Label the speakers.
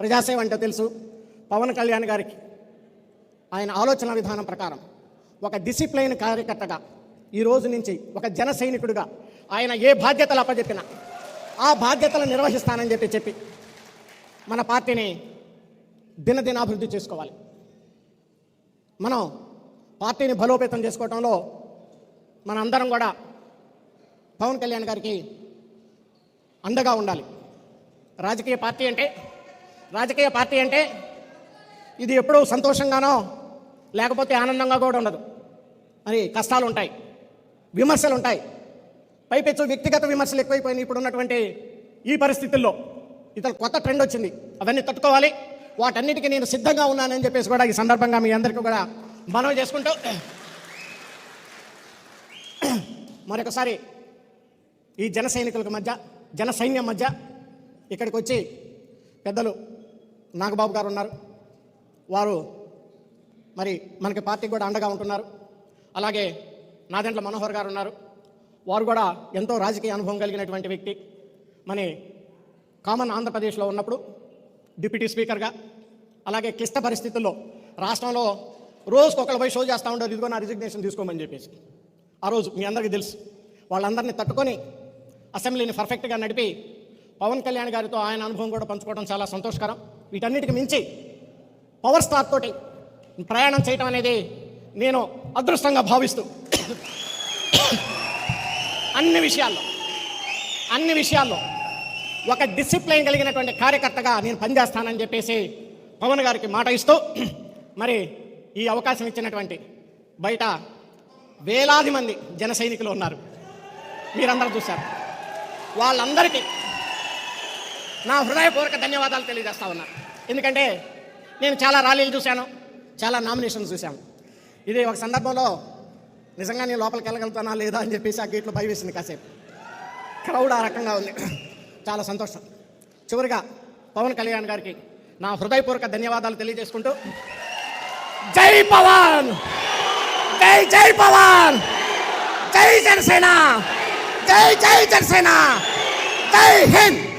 Speaker 1: ప్రజాసేవ అంటే తెలుసు. పవన్ కళ్యాణ్ గారికి ఆయన ఆలోచన విధానం ప్రకారం ఒక డిసిప్లైన్ కార్యకర్తగా ఈ రోజు నుంచి ఒక జన సైనికుడిగా ఆయన ఏ బాధ్యతలు అప్పచెప్పినా ఆ బాధ్యతలు నిర్వహిస్తానని చెప్పి చెప్పి మన పార్టీని దినదినాభివృద్ధి చేసుకోవాలి. మనం పార్టీని బలోపేతం చేసుకోవడంలో మన అందరం కూడా పవన్ కళ్యాణ్ గారికి అండగా ఉండాలి. రాజకీయ పార్టీ అంటే రాజకీయ పార్టీ అంటే ఇది ఎప్పుడూ సంతోషంగానో లేకపోతే ఆనందంగా కూడా ఉండదు. మరి కష్టాలు ఉంటాయి విమర్శలు ఉంటాయి పైపెచ్చు వ్యక్తిగత విమర్శలు ఎక్కువైపోయినాయి ఇప్పుడు ఉన్నటువంటి ఈ పరిస్థితుల్లో. ఇతను కొత్త ట్రెండ్ వచ్చింది. అవన్నీ తట్టుకోవాలి. వాటన్నిటికీ నేను సిద్ధంగా ఉన్నానని చెప్పేసి కూడా ఈ సందర్భంగా మీ అందరికీ కూడా మనవి చేసుకుంటూ మరొకసారి ఈ జన సైనికులకు మధ్య జన సైన్యం మధ్య ఇక్కడికి వచ్చి పెద్దలు నాగబాబు గారు ఉన్నారు. వారు మరి మనకి పార్టీకి కూడా అండగా ఉంటున్నారు. అలాగే నాదెంట్ల మనోహర్ గారు ఉన్నారు. వారు కూడా ఎంతో రాజకీయ అనుభవం కలిగినటువంటి వ్యక్తి. మన కామన్ ఆంధ్రప్రదేశ్లో ఉన్నప్పుడు డిప్యూటీ స్పీకర్గా అలాగే క్లిష్ట పరిస్థితుల్లో రాష్ట్రంలో రోజుకు ఒకళ్ళ పోయి షో చేస్తూ ఉండేది ఇదిగో నా రిజిగ్నేషన్ తీసుకోమని చెప్పేసి. ఆ రోజు మీ అందరికీ తెలుసు. వాళ్ళందరినీ తట్టుకొని అసెంబ్లీని పర్ఫెక్ట్గా నడిపి పవన్ కళ్యాణ్ గారితో ఆయన అనుభవం కూడా పంచుకోవడం చాలా సంతోషకరం. వీటన్నిటికి మించి పవర్ స్టార్ తోటి ప్రయాణం చేయటం అనేది నేను అదృష్టంగా భావిస్తూ అన్ని విషయాల్లో అన్ని విషయాల్లో ఒక డిసిప్లైన్ కలిగినటువంటి కార్యకర్తగా నేను పనిచేస్తానని చెప్పేసి పవన్ గారికి మాట ఇస్తూ మరి ఈ అవకాశం ఇచ్చినటువంటి బయట వేలాది మంది జన సైనికులు ఉన్నారు. మీరందరూ చూశారు. వాళ్ళందరికీ నా హృదయపూర్వక ధన్యవాదాలు తెలియజేస్తా ఉన్నా. ఎందుకంటే నేను చాలా ర్యాలీలు చూశాను చాలా నామినేషన్స్ చూశాను. ఇది ఒక సందర్భంలో నిజంగా నేను లోపలికి వెళ్ళగలుగుతానా లేదా అని చెప్పేసి ఆ గేట్లో భయ వేసింది కాసేపు. క్రౌడ్ ఆ రకంగా ఉంది. చాలా సంతోషం. చివరిగా పవన్ కళ్యాణ్ గారికి నా హృదయపూర్వక ధన్యవాదాలు తెలియజేసుకుంటూ జై పవన్! జై జై పవన్! జై జనసేన! జై జై జనసేన! జై హింద్!